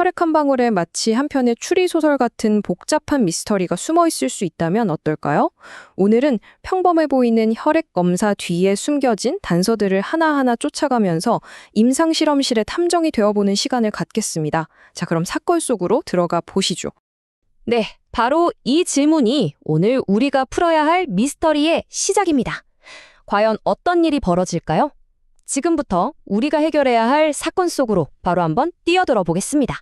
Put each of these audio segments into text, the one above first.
혈액 한 방울에 마치 한 편의 추리소설 같은 복잡한 미스터리가 숨어 있을 수 있다면 어떨까요? 오늘은 평범해 보이는 혈액 검사 뒤에 숨겨진 단서들을 하나하나 쫓아가면서 임상실험실의 탐정이 되어보는 시간을 갖겠습니다. 자, 그럼 사건 속으로 들어가 보시죠. 네, 바로 이 질문이 오늘 우리가 풀어야 할 미스터리의 시작입니다. 과연 어떤 일이 벌어질까요? 지금부터 우리가 해결해야 할 사건 속으로 바로 한번 뛰어들어 보겠습니다.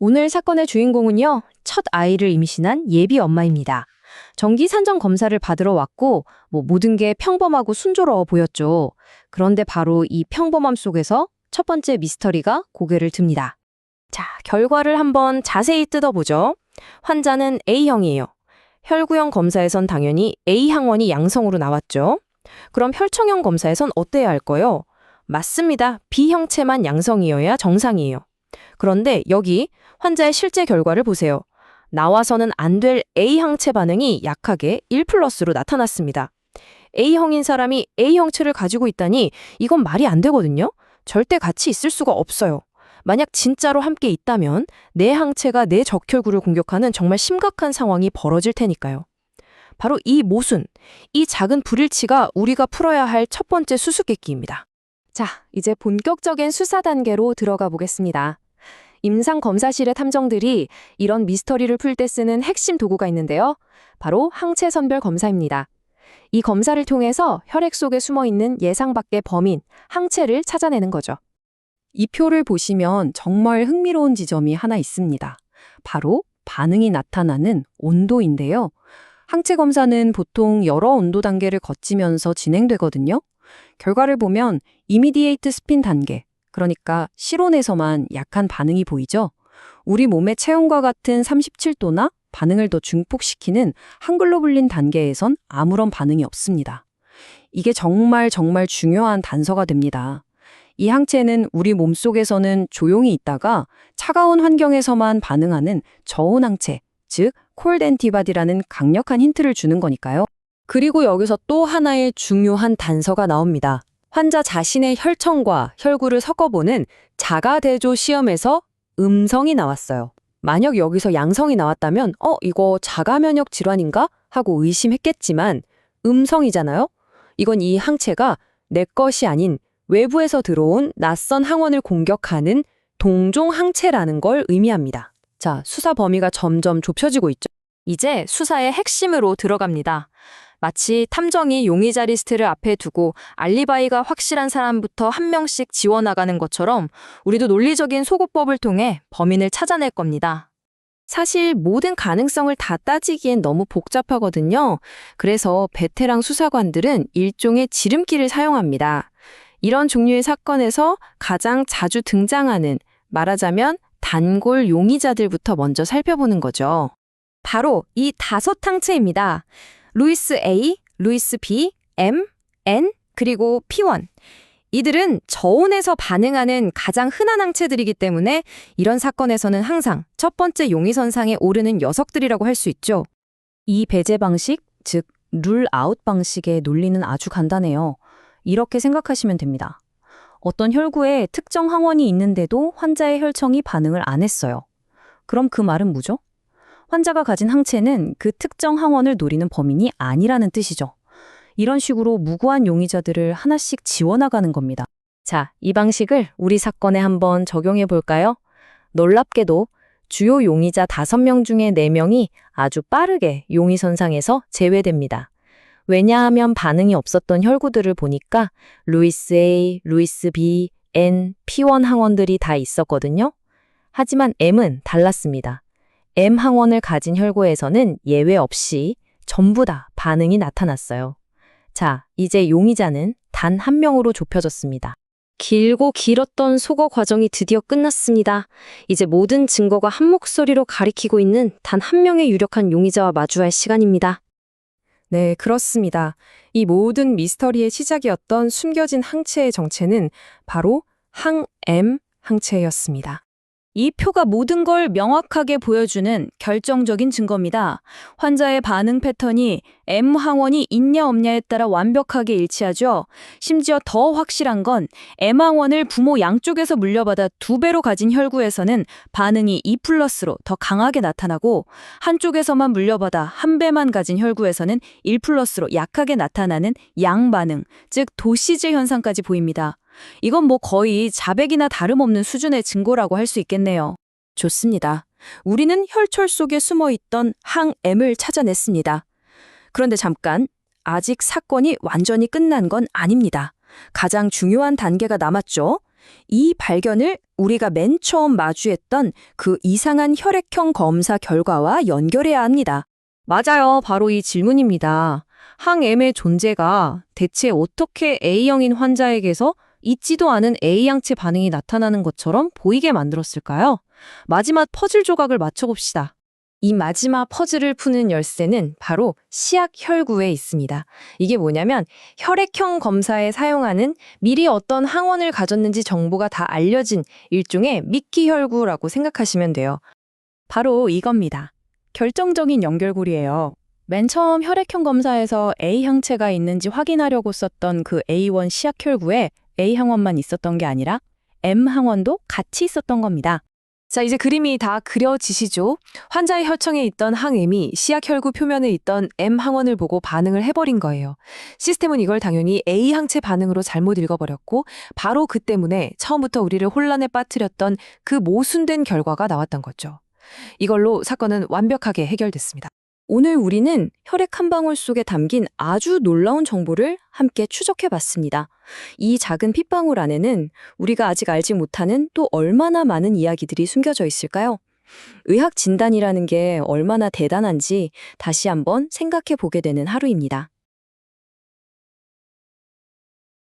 오늘 사건의 주인공은요, 첫 아이를 임신한 예비 엄마입니다. 정기 산정 검사를 받으러 왔고, 뭐 모든 게 평범하고 순조로워 보였죠. 그런데 바로 이 평범함 속에서 첫 번째 미스터리가 고개를 듭니다. 자, 결과를 한번 자세히 뜯어보죠. 환자는 A형이에요. 혈구형 검사에선 당연히 A 항원이 양성으로 나왔죠. 그럼 혈청형 검사에선 어때야 할까요? 맞습니다. B형체만 양성이어야 정상이에요. 그런데 여기 환자의 실제 결과를 보세요. 나와서는 안 될 A형체 반응이 약하게 1 플러스로 나타났습니다. A형인 사람이 A형체를 가지고 있다니 이건 말이 안 되거든요. 절대 같이 있을 수가 없어요. 만약 진짜로 함께 있다면 내 항체가 내 적혈구를 공격하는 정말 심각한 상황이 벌어질 테니까요. 바로 이 모순, 이 작은 불일치가 우리가 풀어야 할 첫 번째 수수께끼입니다. 자, 이제 본격적인 수사 단계로 들어가 보겠습니다. 임상 검사실의 탐정들이 이런 미스터리를 풀 때 쓰는 핵심 도구가 있는데요. 바로 항체 선별 검사입니다. 이 검사를 통해서 혈액 속에 숨어 있는 예상 밖의 범인, 항체를 찾아내는 거죠. 이 표를 보시면 정말 흥미로운 지점이 하나 있습니다. 바로 반응이 나타나는 온도인데요. 항체 검사는 보통 여러 온도 단계를 거치면서 진행되거든요. 결과를 보면 이미디에이트 스핀 단계, 그러니까 실온에서만 약한 반응이 보이죠. 우리 몸의 체온과 같은 37도나 반응을 더 증폭시키는 한글로 불린 단계에선 아무런 반응이 없습니다. 이게 정말 정말 중요한 단서가 됩니다. 이 항체는 우리 몸속에서는 조용히 있다가 차가운 환경에서만 반응하는 저온 항체, 즉 콜드 엔티바디라는 강력한 힌트를 주는 거니까요. 그리고 여기서 또 하나의 중요한 단서가 나옵니다. 환자 자신의 혈청과 혈구를 섞어보는 자가대조 시험에서 음성이 나왔어요. 만약 여기서 양성이 나왔다면 어 이거 자가면역 질환인가 하고 의심했겠지만 음성이잖아요. 이건 이 항체가 내 것이 아닌 외부에서 들어온 낯선 항원을 공격하는 동종 항체라는 걸 의미합니다. 자, 수사 범위가 점점 좁혀지고 있죠. 이제 수사의 핵심으로 들어갑니다. 마치 탐정이 용의자 리스트를 앞에 두고 알리바이가 확실한 사람부터 한 명씩 지워나가는 것처럼 우리도 논리적인 소구법을 통해 범인을 찾아낼 겁니다. 사실 모든 가능성을 다 따지기엔 너무 복잡하거든요. 그래서 베테랑 수사관들은 일종의 지름길을 사용합니다. 이런 종류의 사건에서 가장 자주 등장하는 말하자면 단골 용의자들부터 먼저 살펴보는 거죠. 바로 이 다섯 항체입니다. 루이스 A, 루이스 B, M, N, 그리고 P1. 이들은 저온에서 반응하는 가장 흔한 항체들이기 때문에 이런 사건에서는 항상 첫 번째 용의선상에 오르는 녀석들이라고 할 수 있죠. 이 배제 방식, 즉, 룰 아웃 방식의 논리는 아주 간단해요. 이렇게 생각하시면 됩니다. 어떤 혈구에 특정 항원이 있는데도 환자의 혈청이 반응을 안 했어요. 그럼 그 말은 뭐죠? 환자가 가진 항체는 그 특정 항원을 노리는 범인이 아니라는 뜻이죠. 이런 식으로 무고한 용의자들을 하나씩 지워나가는 겁니다. 자, 이 방식을 우리 사건에 한번 적용해 볼까요? 놀랍게도 주요 용의자 5명 중에 4명이 아주 빠르게 용의 선상에서 제외됩니다. 왜냐하면 반응이 없었던 혈구들을 보니까 루이스 A, 루이스 B, N, P1 항원들이 다 있었거든요. 하지만 M은 달랐습니다. M 항원을 가진 혈구에서는 예외 없이 전부 다 반응이 나타났어요. 자, 이제 용의자는 단 한 명으로 좁혀졌습니다. 길고 길었던 소거 과정이 드디어 끝났습니다. 이제 모든 증거가 한 목소리로 가리키고 있는 단 한 명의 유력한 용의자와 마주할 시간입니다. 네, 그렇습니다. 이 모든 미스터리의 시작이었던 숨겨진 항체의 정체는 바로 항M 항체였습니다. 이 표가 모든 걸 명확하게 보여주는 결정적인 증거입니다. 환자의 반응 패턴이 M 항원이 있냐 없냐에 따라 완벽하게 일치하죠. 심지어 더 확실한 건 M 항원을 부모 양쪽에서 물려받아 두 배로 가진 혈구에서는 반응이 2 플러스로 더 강하게 나타나고 한쪽에서만 물려받아 한 배만 가진 혈구에서는 1 플러스로 약하게 나타나는 양반응, 즉 도시제 현상까지 보입니다. 이건 뭐 거의 자백이나 다름없는 수준의 증거라고 할 수 있겠네요. 좋습니다. 우리는 혈철 속에 숨어 있던 항M을 찾아냈습니다. 그런데 잠깐, 아직 사건이 완전히 끝난 건 아닙니다. 가장 중요한 단계가 남았죠. 이 발견을 우리가 맨 처음 마주했던 그 이상한 혈액형 검사 결과와 연결해야 합니다. 맞아요. 바로 이 질문입니다. 항M의 존재가 대체 어떻게 A형인 환자에게서 있지도 않은 A양체 반응이 나타나는 것처럼 보이게 만들었을까요? 마지막 퍼즐 조각을 맞춰봅시다. 이 마지막 퍼즐을 푸는 열쇠는 바로 시약 혈구에 있습니다. 이게 뭐냐면 혈액형 검사에 사용하는 미리 어떤 항원을 가졌는지 정보가 다 알려진 일종의 미끼 혈구라고 생각하시면 돼요. 바로 이겁니다. 결정적인 연결고리예요. 맨 처음 혈액형 검사에서 A 항체가 있는지 확인하려고 썼던 그 A1 시약혈구에 A 항원만 있었던 게 아니라 M 항원도 같이 있었던 겁니다. 자, 이제 그림이 다 그려지시죠? 환자의 혈청에 있던 항M이 시약혈구 표면에 있던 M 항원을 보고 반응을 해버린 거예요. 시스템은 이걸 당연히 A 항체 반응으로 잘못 읽어버렸고 바로 그 때문에 처음부터 우리를 혼란에 빠뜨렸던 그 모순된 결과가 나왔던 거죠. 이걸로 사건은 완벽하게 해결됐습니다. 오늘 우리는 혈액 한 방울 속에 담긴 아주 놀라운 정보를 함께 추적해 봤습니다. 이 작은 핏방울 안에는 우리가 아직 알지 못하는 또 얼마나 많은 이야기들이 숨겨져 있을까요? 의학 진단이라는 게 얼마나 대단한지 다시 한번 생각해 보게 되는 하루입니다.